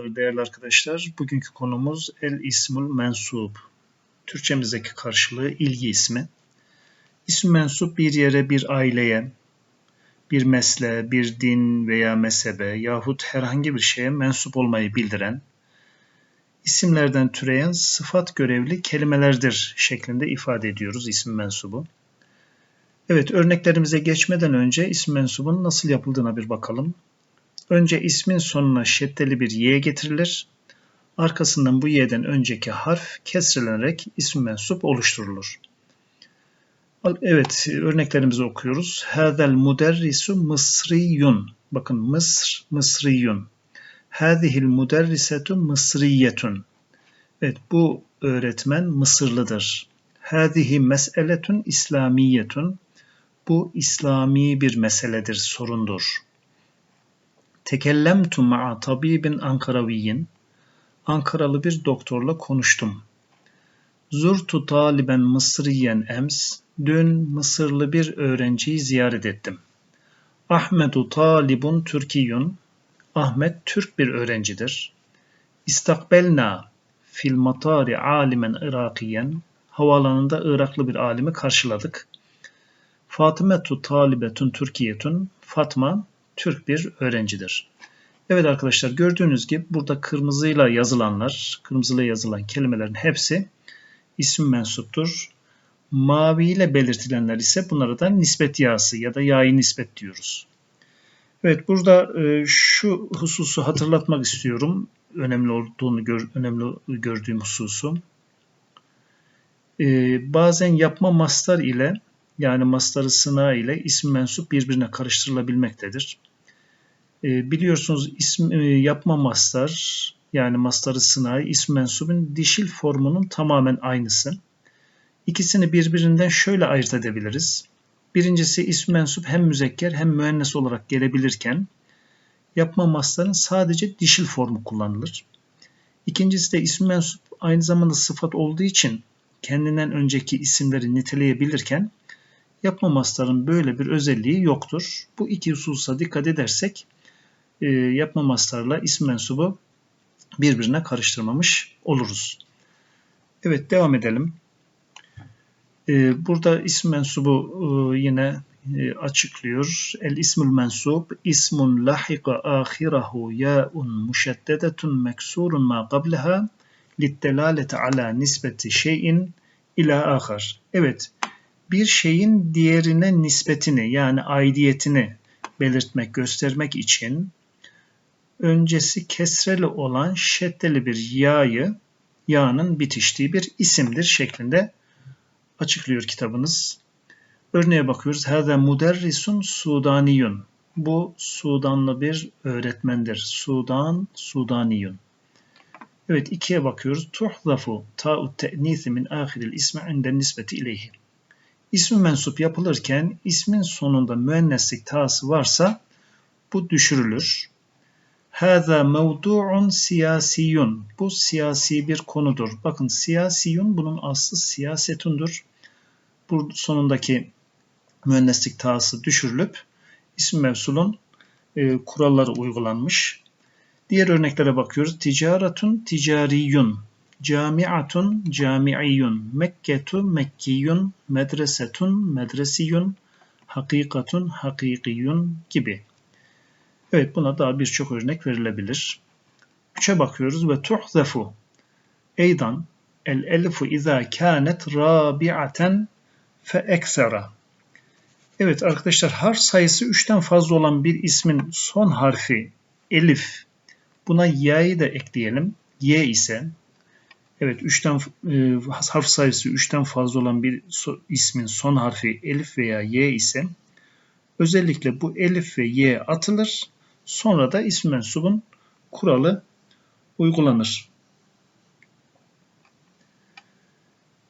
Merhabalar değerli arkadaşlar. Bugünkü konumuz El İsmul Mensub. Türkçemizdeki karşılığı ilgi ismi. İsm mensup bir yere, bir aileye, bir mesleğe, bir din veya mezhebe yahut herhangi bir şeye mensup olmayı bildiren, isimlerden türeyen sıfat görevli kelimelerdir şeklinde ifade ediyoruz isim mensubu. Evet örneklerimize geçmeden önce isim mensubun nasıl yapıldığına bir bakalım. Önce ismin sonuna şeddeli bir y getirilir. Arkasından bu y'den önceki harf kesrilenerek isim mensup oluşturulur. Evet, örneklerimizi okuyoruz. Hâzel muderrisu mısriyun. Bakın Mısr, mısriyun. Hâzihil muderrisetu mısriyetun. Evet, bu öğretmen Mısırlıdır. Hâzihi mes'eletun İslamiyetun. Bu İslami bir meseledir, sorundur. Tekellemtu ma'a tabibin Ankaraviyin. Ankaralı bir doktorla konuştum. Zurtu taliben Mısriyen ems. Dün Mısırlı bir öğrenciyi ziyaret ettim. Ahmedu talibun Türkiyun. Ahmet Türk bir öğrencidir. İstakbelna fil matari alimen Irakiyen. Havaalanında Iraklı bir alimi karşıladık. Fatimetu talibetun Türkiyetun. Fatma Türk bir öğrencidir. Evet arkadaşlar gördüğünüz gibi burada kırmızıyla yazılanlar, kırmızıyla yazılan kelimelerin hepsi isim mensuptur. Mavi ile belirtilenler ise bunlara da nispet yağısı ya da yayi nispet diyoruz. Evet burada e, şu hususu hatırlatmak istiyorum. Önemli olduğunu gör, önemli gördüğüm hususu. E, bazen yapma mastar ile yani mastarı sına ile isim mensup birbirine karıştırılabilmektedir. E, biliyorsunuz isim e, yapma mastar yani mastarı sınai isim mensubun dişil formunun tamamen aynısı. İkisini birbirinden şöyle ayırt edebiliriz. Birincisi isim mensup hem müzekker hem müennes olarak gelebilirken yapma mastarın sadece dişil formu kullanılır. İkincisi de isim mensup aynı zamanda sıfat olduğu için kendinden önceki isimleri niteleyebilirken yapma mastarın böyle bir özelliği yoktur. Bu iki hususa dikkat edersek e, yapma mastarla isim mensubu birbirine karıştırmamış oluruz. Evet devam edelim. E, burada isim mensubu e, yine e, açıklıyor. El ismul mensub ismun lahika ahirahu ya'un muşeddedetun meksurun ma qablaha littelalete ala nisbeti şeyin ila ahar. Evet bir şeyin diğerine nispetini yani aidiyetini belirtmek, göstermek için öncesi kesreli olan şeddeli bir ya'yı ya'nın bitiştiği bir isimdir şeklinde açıklıyor kitabınız. Örneğe bakıyoruz. Hâzâ muderrisun sudaniyun. Bu Sudanlı bir öğretmendir. Sudan, Sudaniyun. Evet ikiye bakıyoruz. Tuhzafu ta'ut te'nisi min ahiril ismi inden nisbeti ileyhi. İsmi mensup yapılırken ismin sonunda müenneslik ta'sı varsa bu düşürülür. Hâzâ mevdu'un siyasiyun. Bu siyasi bir konudur. Bakın siyasiyun bunun aslı siyasetundur. Bu sonundaki müenneslik ta'sı düşürülüp isim mevsulun e, kuralları uygulanmış. Diğer örneklere bakıyoruz. Ticaretun ticariyun. Camiatun camiiyun. Mekketu mekkiyun. Medresetun medresiyun. Hakikatun hakikiyun gibi. Evet buna daha birçok örnek verilebilir. Üçe bakıyoruz ve tuhzefu. Eydan el elifu izâ kânet rabi'aten fe eksera. Evet arkadaşlar harf sayısı 3'ten fazla olan bir ismin son harfi elif. Buna y'yi de ekleyelim. Y ise evet 3'ten e, harf sayısı 3'ten fazla olan bir so, ismin son harfi elif veya y ise özellikle bu elif ve y atılır Sonra da ism mensubun kuralı uygulanır.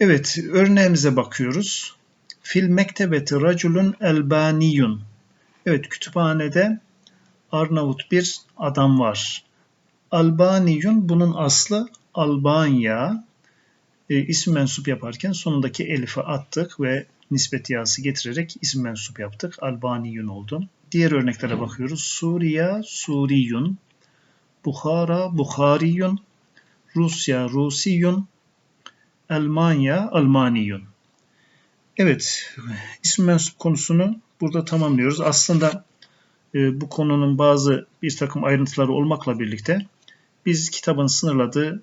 Evet, örneğimize bakıyoruz. Fil mektebeti raculun elbaniyun. Evet, kütüphanede Arnavut bir adam var. Albaniyun bunun aslı Albanya. E, isim mensup yaparken sonundaki elifi attık ve nispet yası getirerek isim mensup yaptık. Albaniyun oldu. Diğer örneklere bakıyoruz. Suriye, Suriyun. Bukhara, Bukhariyun, Rusya, Rusiyun, Almanya, Almaniyun. Evet, isim mensup konusunu burada tamamlıyoruz. Aslında e, bu konunun bazı bir takım ayrıntıları olmakla birlikte biz kitabın sınırladığı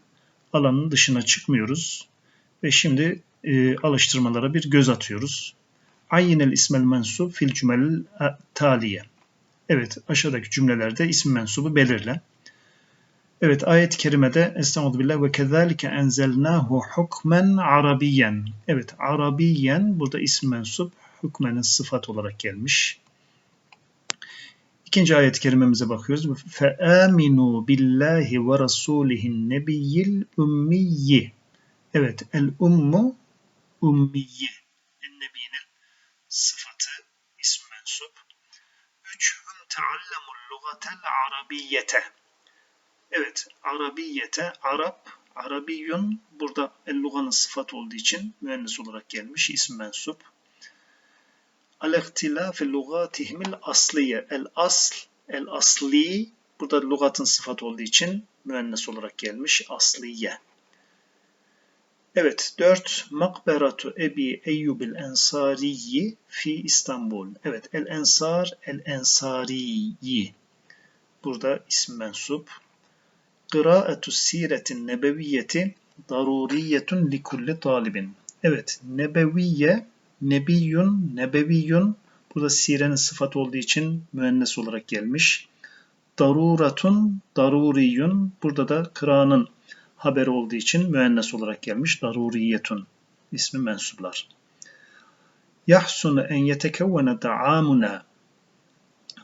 alanın dışına çıkmıyoruz. Ve şimdi e, alıştırmalara bir göz atıyoruz. Ayyinel ismel mensub fil cümel e, taliye. Evet aşağıdaki cümlelerde isim mensubu belirle. Evet ayet-i kerimede Estaizu billah ve kezalike enzelnahu hukmen arabiyen. Evet arabiyen burada isim mensup hükmenin sıfat olarak gelmiş. İkinci ayet-i kerimemize bakıyoruz. Feaminu billahi ve rasulihin nebiyyil ummiyyi. Evet el ummu ummiyyi sıfatı, ism mensup. Üç, hüm teallemul lugatel arabiyete. Evet, arabiyete, Arap, Arabiyun burada el-luganın sıfat olduğu için müennes olarak gelmiş, isim mensup. Al-ihtilâfi lugatihimil asliye. El-asl, el-asli, burada lugatın sıfat olduğu için müennes olarak gelmiş, asliye. Evet, dört Makberatu Ebi Eyyubil Ensariyi fi İstanbul. Evet, El Ensar, El Ensariyi. Burada isim mensup. Kıraatu siretin nebeviyeti daruriyetun li kulli talibin. Evet, nebeviye, nebiyun, nebeviyun. Burada sirenin sıfatı olduğu için müennes olarak gelmiş. Daruratun, daruriyun. Burada da kıranın haber olduğu için müennes olarak gelmiş. Daruriyetun ismi mensuplar. Yahsunu en yetekevvene ta'amuna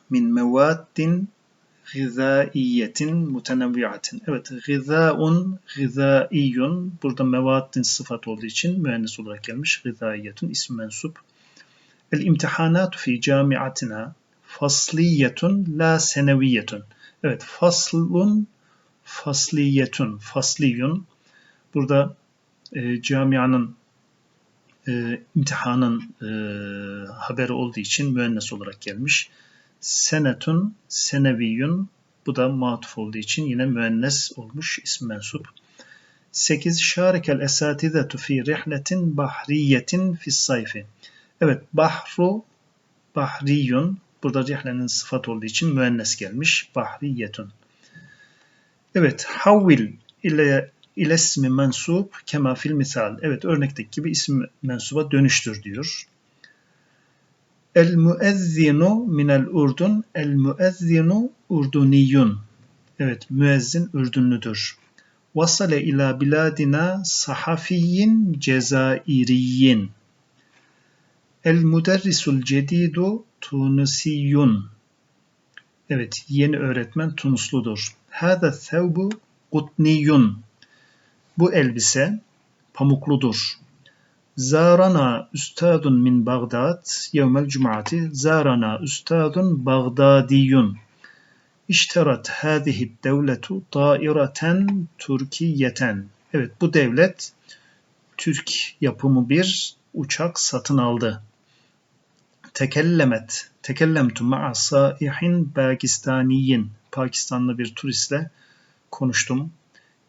min mevaddin gızaiyetin mutenevviatin. Evet, gızaun, gızaiyun. Burada mevaddin sıfat olduğu için müennes olarak gelmiş. Gızaiyetun ismi mensup. El imtihanatu fi camiatina fasliyetun la seneviyetun. Evet, faslun fasliyetun, fasliyun. Burada e, camianın e, imtihanın e, haberi olduğu için müennes olarak gelmiş. Senetun, seneviyun. Bu da matuf olduğu için yine müennes olmuş isim mensup. 8. Şarikel esatizetu fi rihletin bahriyetin fi sayfi. Evet, bahru, bahriyun. Burada rihlenin sıfat olduğu için müennes gelmiş. Bahriyetun. Evet, havvil ile ile ismi mensup kema fil misal. Evet, örnekteki gibi isim mensuba dönüştür diyor. El müezzinu minel urdun. El müezzinu urduniyun. Evet, müezzin Ürdünlüdür. Vasale ila biladina sahafiyyin cezairiyin. El müderrisul cedidu tunisiyun. Evet, yeni öğretmen Tunusludur. Hâze thevbu kutniyun. Bu elbise pamukludur. Zarana üstadun min Bagdad yevmel cumati. Zarana üstadun Bagdadiyun. İşterat hâzihi devletu taireten Türkiyeten. Evet bu devlet Türk yapımı bir uçak satın aldı. Tekellemet, tekellemtu ma'a saihin Pakistaniyin. Pakistanlı bir turistle konuştum.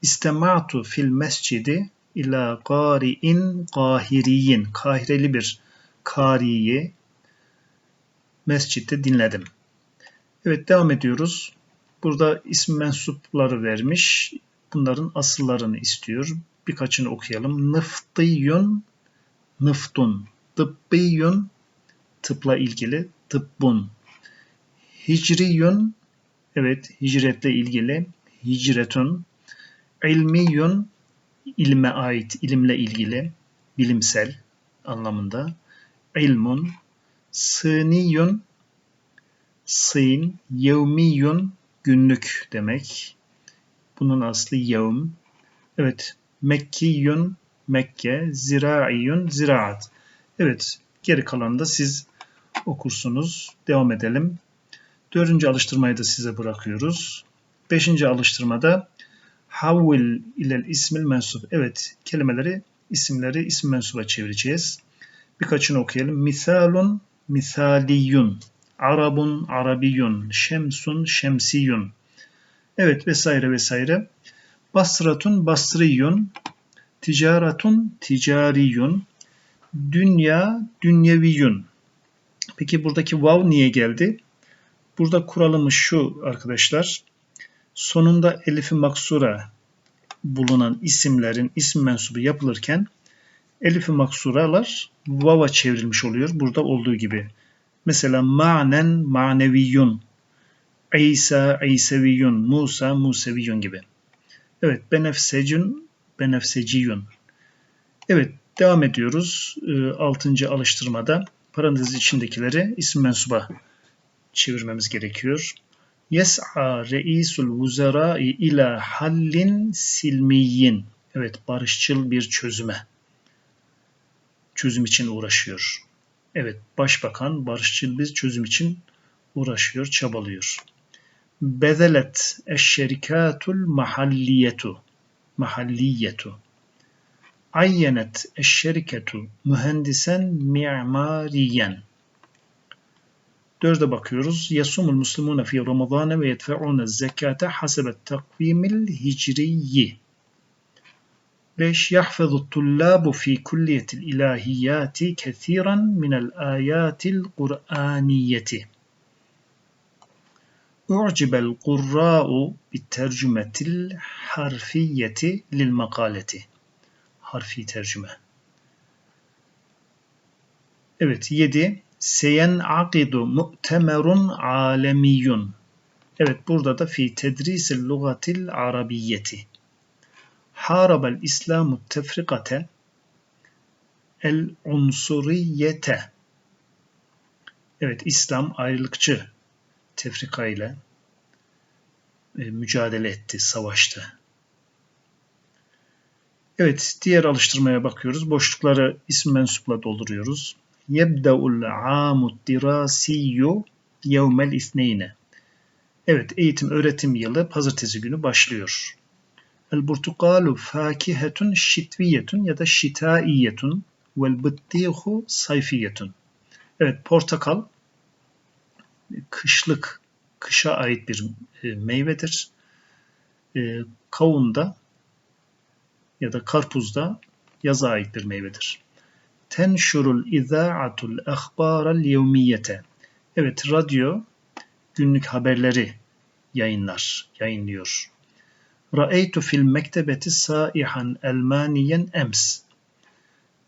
İstematu fil mescidi ila qari'in kahiriyin. Kahireli bir kariyi mescitte dinledim. Evet devam ediyoruz. Burada isim mensupları vermiş. Bunların asıllarını istiyor. Birkaçını okuyalım. Nıftiyun, nıftun. Tıbbiyun, tıpla ilgili. Tıbbun. Hicriyun, Evet, hicretle ilgili hicretun, ilmiyun, ilme ait, ilimle ilgili, bilimsel anlamında. İlmun, sıniyun, sın, yevmiyun, günlük demek. Bunun aslı yevm. Evet, Mekkiyun, Mekke, ziraiyun, ziraat. Evet, geri kalanı da siz okursunuz. Devam edelim. Dördüncü alıştırmayı da size bırakıyoruz. Beşinci alıştırmada havvil ilel ismil mensup. Evet kelimeleri, isimleri isim mensuba çevireceğiz. Birkaçını okuyalım. Misalun, misaliyun. Arabun, arabiyun. Şemsun, şemsiyun. Evet vesaire vesaire. Basratun basriyun. Ticaretun ticariyun. Dünya dünyeviyun. Peki buradaki vav niye geldi? Burada kuralımız şu arkadaşlar. Sonunda elifi maksura bulunan isimlerin isim mensubu yapılırken elifi maksuralar vava çevrilmiş oluyor. Burada olduğu gibi. Mesela manen maneviyun, İsa İseviyun, Musa Museviyun gibi. Evet, benefsecun benefseciyun. Evet, devam ediyoruz. E, altıncı alıştırmada parantez içindekileri isim mensuba çevirmemiz gerekiyor. Yes'a reisul vuzara ila hallin silmiyin. Evet, barışçıl bir çözüme. Çözüm için uğraşıyor. Evet, başbakan barışçıl bir çözüm için uğraşıyor, çabalıyor. Bezelet eşşerikatul mahalliyetu. Mahalliyetu. Ayyenet eşşeriketu mühendisen mi'mariyen. Dörde bakıyoruz. Yasumul muslimune fi Ramazan ve yedfe'une zekate hasebet takvimil hicriyi. 5. يحفظ الطلاب في كلية الإلهيات كثيرا من الآيات القرآنية. أعجب القراء بالترجمة الحرفية للمقالة. Harfi tercüme. Evet 7. Seyen akidu mu'temerun alemiyun. Evet burada da fi tedrisil lugatil arabiyyeti. Harabel İslamu tefrikate el unsuriyete. Evet İslam ayrılıkçı tefrika ile e, mücadele etti, savaştı. Evet, diğer alıştırmaya bakıyoruz. Boşlukları isim mensupla dolduruyoruz. Yebda'ul amud dirasiyyu yevmel isneyne. Evet, eğitim öğretim yılı pazartesi günü başlıyor. El burtukalu fakihetun şitviyetun ya da şitaiyetun vel bıttihu sayfiyetun. Evet, portakal kışlık, kışa ait bir e, meyvedir. E, kavun da ya da karpuz da yaza ait bir meyvedir tenşurul iza'atul ehbaral yevmiyete. Evet radyo günlük haberleri yayınlar, yayınlıyor. Ra'eytu fil mektebeti saihan elmaniyen ems.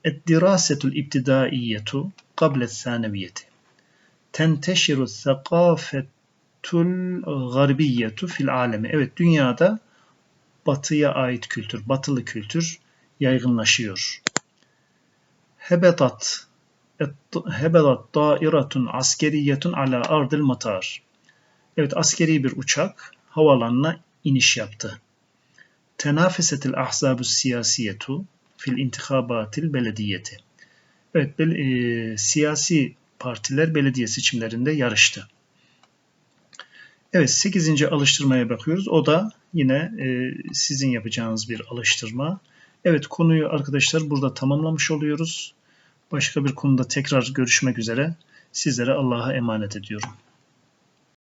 Eddirasetul ibtidaiyetu kablet saneviyeti. Tenteşiru sekafetul garbiyetu fil alemi. Evet dünyada batıya ait kültür, batılı kültür yaygınlaşıyor. Hebedat Hebedat dairatun askeriyetun ala ardil matar. Evet askeri bir uçak havalanına iniş yaptı. Tenafesetil ahzabu siyasiyetu fil intikabatil belediyeti. Evet, e, siyasi partiler belediye seçimlerinde yarıştı. Evet 8. alıştırmaya bakıyoruz. O da yine e, sizin yapacağınız bir alıştırma. Evet konuyu arkadaşlar burada tamamlamış oluyoruz. Başka bir konuda tekrar görüşmek üzere. Sizlere Allah'a emanet ediyorum.